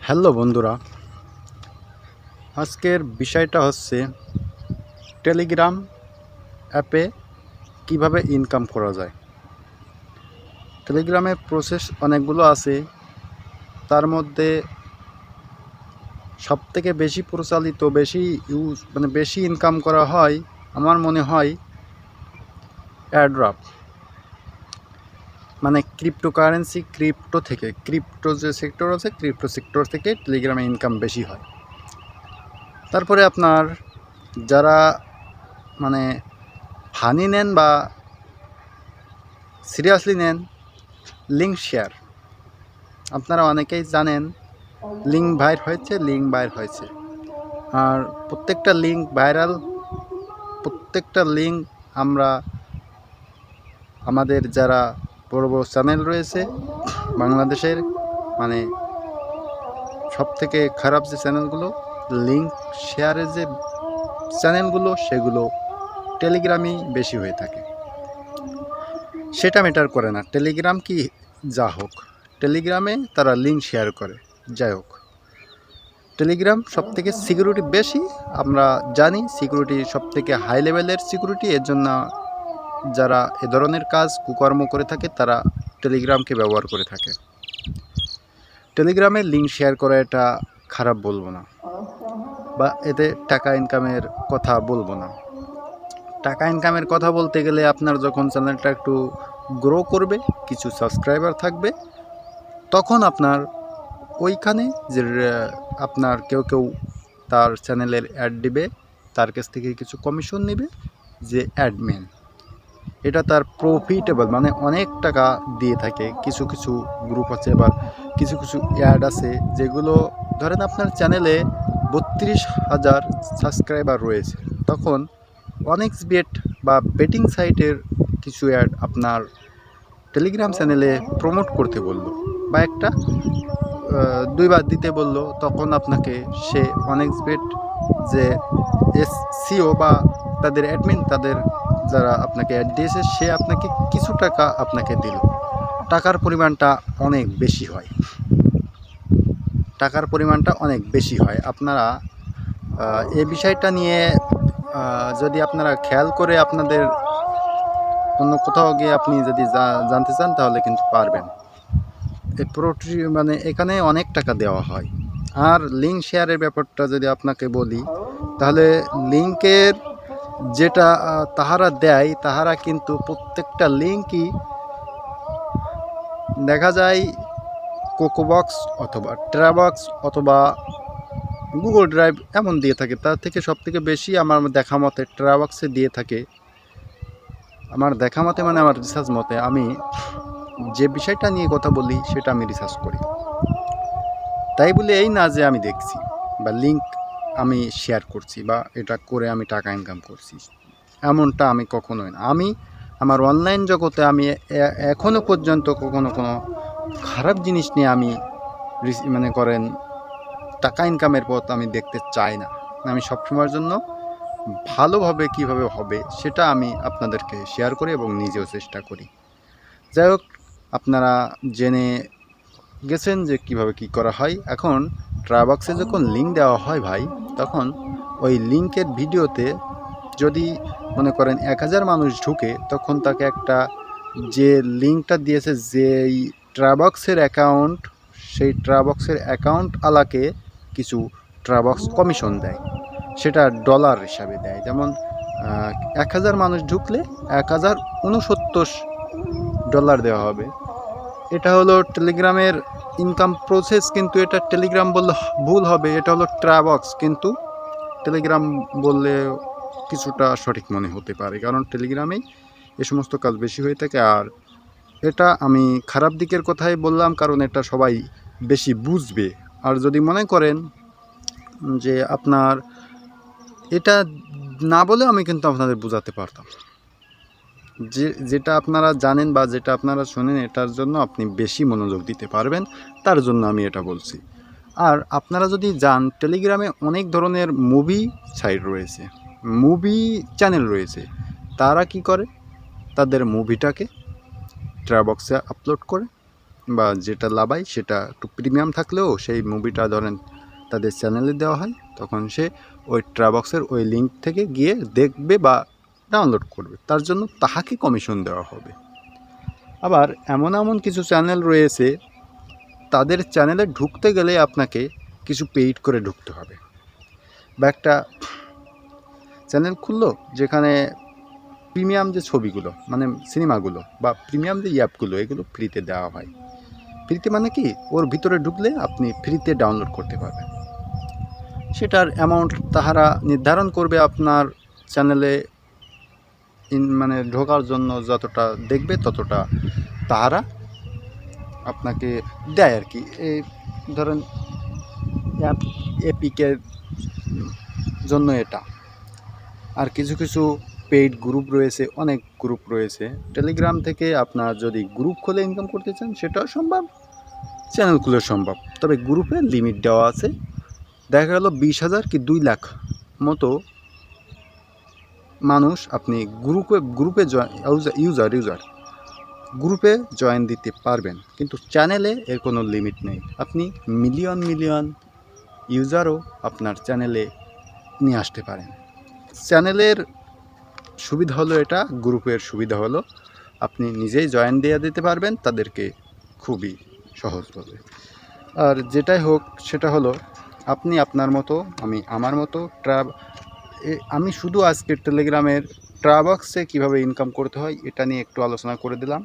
Hello বন্ধুরা, আজকের বিষয়টা হচ্ছে টেলিগ্রাম অ্যাপে কীভাবে ইনকাম করা যায়। টেলিগ্রামের প্রসেস অনেকগুলো আছে, তার মধ্যে সবথেকে বেশি প্রচলিত, বেশি ইউজ মানে বেশি ইনকাম করা হয়, আমার মনে হয় অ্যাড্রপ মানে ক্রিপ্টোকারেন্সি ক্রিপ্টো থেকে ক্রিপ্টো যে সেক্টর আছে ক্রিপ্টো সেক্টর থেকে টেলিগ্রামে ইনকাম বেশি হয়। তারপরে আপনার যারা মানে ফানি নেন বা সিরিয়াসলি নেন লিঙ্ক শেয়ার আপনারা অনেকেই জানেন লিঙ্ক ভাইর হয়েছে লিঙ্ক বাইর হয়েছে। আর প্রত্যেকটা লিঙ্ক ভাইরাল প্রত্যেকটা লিঙ্ক আমরা আমাদের যারা বড় বড় চ্যানেল রয়েছে বাংলাদেশের। মানে সব থেকে খারাপ যে চ্যানেলগুলো লিঙ্ক শেয়ারের যে চ্যানেলগুলো, সেগুলো টেলিগ্রামেই বেশি হয়ে থাকে। সেটা ম্যাটার করে না। টেলিগ্রাম কি যা হোক টেলিগ্রামে তারা লিঙ্ক শেয়ার করে। যাই হোক টেলিগ্রাম সব থেকে সিকিউরিটি বেশি, আমরা জানি সিকিউরিটি সব থেকে হাই লেভেলের সিকিউরিটি এর জন্য যারা এ ধরনের কাজ কুকর্ম করে থাকে, তারা টেলিগ্রামকে ব্যবহার করে থাকে। টেলিগ্রামে লিঙ্ক শেয়ার করা এটা খারাপ বলব না। বা এতে টাকা ইনকামের কথা বলব না। টাকা ইনকামের কথা বলতে গেলে আপনার যখন চ্যানেলটা একটু গ্রো করবে, কিছু সাবস্ক্রাইবার থাকবে, তখন আপনার ওইখানে যে, আপনার কেউ কেউ তার চ্যানেলের অ্যাড দিবে, তার কাছ থেকে কিছু কমিশন নেবে, যে অ্যাডমিন এটা তার প্রফিটেবল মানে অনেক টাকা দিয়ে থাকে। কিছু কিছু গ্রুপ আছে বা কিছু কিছু অ্যাড আছে যেগুলো ধরেন আপনার চ্যানেলে বত্রিশ হাজার সাবস্ক্রাইবার রয়েছে, তখন অনেক্স বেট বা বেটিং সাইটের কিছু অ্যাড আপনার টেলিগ্রাম চ্যানেলে প্রমোট করতে বলল বা একটা দুইবার দিতে বলল, তখন আপনাকে সে অনেক্স বেট যে এস সিও বা তাদের অ্যাডমিন তাদের যারা আপনাকে অ্যাড দিয়েছে, সে আপনাকে কিছু টাকা আপনাকে দিল। টাকার পরিমাণটা অনেক বেশি হয়। টাকার পরিমাণটা অনেক বেশি হয়। আপনারা এ বিষয়টা নিয়ে যদি আপনারা খেয়াল করে আপনাদের অন্য কোথাও গিয়ে আপনি যদি জানতে চান, তাহলে কিন্তু পারবেন। এই পুরোটি মানে এখানে অনেক টাকা দেওয়া হয়। আর লিঙ্ক শেয়ারের ব্যাপারটা যদি আপনাকে বলি, তাহলে লিঙ্কের যেটা তাহারা দেয়, তাহারা কিন্তু প্রত্যেকটা লিঙ্কই দেখা যায় কোকোবক্স অথবা ট্রাবক্স অথবা গুগল ড্রাইভ এমন দিয়ে থাকে। তার থেকে সব থেকে বেশি আমার দেখা মতে ট্রাবক্সে দিয়ে থাকে। আমার দেখা মতে মানে আমার রিসার্চ মতে আমি যে বিষয়টা নিয়ে কথা বলি সেটা আমি রিসার্চ করি। তাই বলে এই না যে আমি দেখছি বা লিঙ্ক আমি শেয়ার করছি বা এটা করে আমি টাকা ইনকাম করছি। এমনটা আমি কখনোই না। আমি আমার অনলাইন জগতে আমি এ- এখনও পর্যন্ত কখনো কোনো খারাপ জিনিস নিয়ে আমি মানে করেন, টাকা ইনকামের পথ আমি দেখতে চাই না। আমি সবসময়ের জন্য ভালোভাবে কীভাবে হবে সেটা আমি আপনাদেরকে শেয়ার করি এবং নিজেও চেষ্টা করি। যাই হোক, আপনারা জেনে গেছেন যে কীভাবে কি করা হয়। এখন ট্রাবক্সে যখন লিঙ্ক দেওয়া হয় ভাই, তখন ওই লিঙ্কের ভিডিওতে যদি মনে করেন এক হাজার মানুষ ঢুকে, তখন তাকে একটা যে লিঙ্কটা দিয়েছে, যেই ট্রাবক্সের অ্যাকাউন্ট সেই ট্রাবক্সের অ্যাকাউন্ট আলাকে কিছু ট্রাবক্স কমিশন দেয়। সেটা ডলার হিসাবে দেয়। যেমন এক হাজার মানুষ ঢুকলে এক হাজার উনসত্তর ডলার দেওয়া হবে। এটা হলো টেলিগ্রামের ইনকাম প্রসেস কিন্তু এটা টেলিগ্রাম বললে ভুল হবে, এটা হলো ট্রাবক্স কিন্তু টেলিগ্রাম বললে কিছুটা সঠিক মনে হতে পারে, কারণ টেলিগ্রামেই এ সমস্ত কাজ বেশি হয়ে থাকে। আর এটা আমি খারাপ দিকের কথাই বললাম, কারণ এটা সবাই বেশি বুঝবে। আর যদি মনে করেন যে আপনার এটা না বলে আমি কিন্তু আপনাদের বোঝাতে পারতাম যে, যেটা আপনারা জানেন বা যেটা আপনারা শোনেন, এটার জন্য আপনি বেশি মনোযোগ দিতে পারবেন, তার জন্য আমি এটা বলছি। আর আপনারা যদি যান, টেলিগ্রামে অনেক ধরনের মুভি সাইট রয়েছে, মুভি চ্যানেল রয়েছে, তারা কি করে? তাদের মুভিটাকে ট্রাবক্সে আপলোড করে বা যেটা লাভাই সেটা একটু প্রিমিয়াম থাকলেও সেই মুভিটা ধরেন তাদের চ্যানেলে দেওয়া হয়, তখন সে ওই ট্রাবক্সের ওই লিঙ্ক থেকে গিয়ে দেখবে বা ডাউনলোড করবে, তার জন্য তাহাকে কমিশন দেওয়া হবে। আবার এমন এমন কিছু চ্যানেল রয়েছে, তাদের চ্যানেলে ঢুকতে গেলে আপনাকে কিছু পেইড করে ঢুকতে হবে। বা একটা চ্যানেল খুললো, যেখানে প্রিমিয়াম যে ছবিগুলো মানে সিনেমাগুলো বা প্রিমিয়াম যে অ্যাপগুলো এগুলো ফ্রিতে দেওয়া হয়। ফ্রিতে মানে কি, ওর ভিতরে ঢুকলে আপনি ফ্রিতে ডাউনলোড করতে পারবেন। সেটার অ্যামাউন্ট তাহারা নির্ধারণ করবে আপনার চ্যানেলে ইন মানে ঢোকার জন্য যতটা দেখবে ততটা তাহারা আপনাকে দেয় আর কি। এই ধরেন অ্যাপ এপিকের জন্য এটা। আর কিছু কিছু পেইড গ্রুপ রয়েছে, অনেক গ্রুপ রয়েছে। টেলিগ্রাম থেকে আপনার যদি গ্রুপ খুলে ইনকাম করতে চান, সেটাও সম্ভব চ্যানেল খুলে সম্ভব। তবে গ্রুপে লিমিট দেওয়া আছে। দেখা গেল বিশ হাজার কি দুই লাখ মতো মানুষ, আপনি গ্রুপে গ্রুপে ইউজার ইউজার গ্রুপে জয়েন দিতে পারবেন। কিন্তু চ্যানেলে এর কোনো লিমিট নেই। আপনি মিলিয়ন মিলিয়ন ইউজারও আপনার চ্যানেলে নিয়ে আসতে পারেন। চ্যানেলের সুবিধা হলো এটা, গ্রুপের সুবিধা হলো আপনি নিজেই জয়েন দিয়ে দিতে পারবেন, তাদেরকে খুবই সহজভাবে। আর যেটাই হোক, সেটা হলো আপনি আপনার মতো, আমি আমার মতো ট্রাব এ- আমি শুধু আজকের টেলিগ্রামের ট্রাবক্সে কীভাবে ইনকাম করতে হয়, এটা নিয়ে একটু আলোচনা করে দিলাম।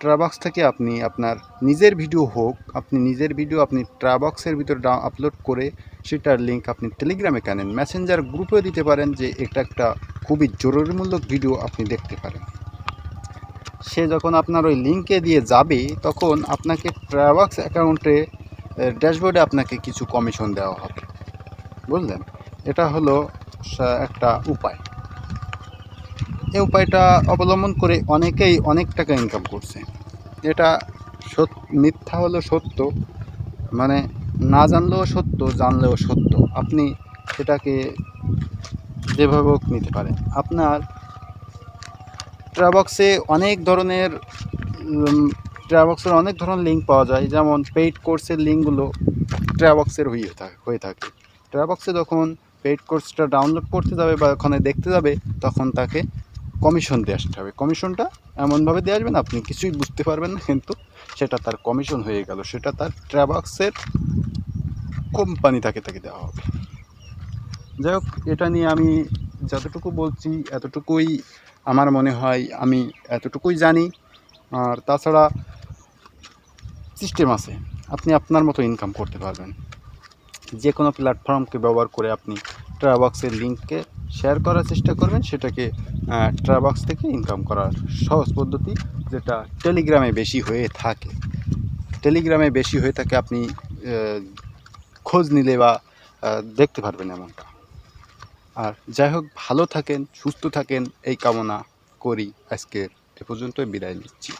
ট্রাবক্স থেকে আপনি আপনার নিজের ভিডিও হোক, আপনি নিজের ভিডিও আপনি ট্রাবক্সের ভিতরে আপলোড করে সেটার লিঙ্ক আপনি টেলিগ্রামে কেনেন। মেসেঞ্জার গ্রুপে দিতে পারেন যে এটা একটা খুবই জরুরিমূলক ভিডিও আপনি দেখতে পারেন। সে যখন আপনার ওই লিঙ্কে দিয়ে যাবে, তখন আপনাকে ট্রাবক্স অ্যাকাউন্টে ড্যাশবোর্ডে আপনাকে কিছু কমিশন দেওয়া হবে। বুঝলেন? এটা হলো একটা উপায়। এই উপায়টা অবলম্বন করে অনেকেই অনেক টাকা ইনকাম করছে। এটা মিথ্যা হলো সত্য মানে না জানলেও সত্য জানলেও সত্য। আপনি সেটাকে যেভাবে হোক নিতে পারেন। আপনার ট্রাবক্সে অনেক ধরনের ট্রাবক্সের অনেক ধরনের লিঙ্ক পাওয়া যায়। যেমন পেইড কোর্সের লিঙ্কগুলো ট্রাবক্সের হয়ে থাকে হয়ে থাকে। ট্রাবক্সে যখন পেইড কোর্সটা ডাউনলোড করতে যাবে বা ওখানে দেখতে যাবে, তখন তাকে কমিশন দিয়ে আসতে হবে। কমিশনটা এমনভাবে দিয়ে আসবেন, আপনি কিছুই বুঝতে পারবেন না, কিন্তু সেটা তার কমিশন হয়ে গেল। সেটা তার ট্রাবক্সের কোম্পানি তাকে তাকে দেওয়া হবে। যাই হোক, এটা নিয়ে আমি যতটুকু বলছি, এতটুকুই আমার মনে হয়, আমি এতটুকুই জানি। আর তাছাড়া সিস্টেম আছে, আপনি আপনার মতো ইনকাম করতে পারবেন। যে কোনো প্ল্যাটফর্মকে ব্যবহার করে আপনি ট্রাবক্সের লিঙ্ককে শেয়ার করার চেষ্টা করবেন। সেটাকে ট্রাবক্স থেকে ইনকাম করার সহজ পদ্ধতি যেটা টেলিগ্রামে বেশি হয়ে থাকে। টেলিগ্রামে বেশি হয়ে থাকে, আপনি খোঁজ নিলে বা দেখতে পারবেন এমনটা। আর যাই হোক, ভালো থাকেন, সুস্থ থাকেন, এই কামনা করি। আজকের এ পর্যন্তই, বিদায় নিচ্ছি।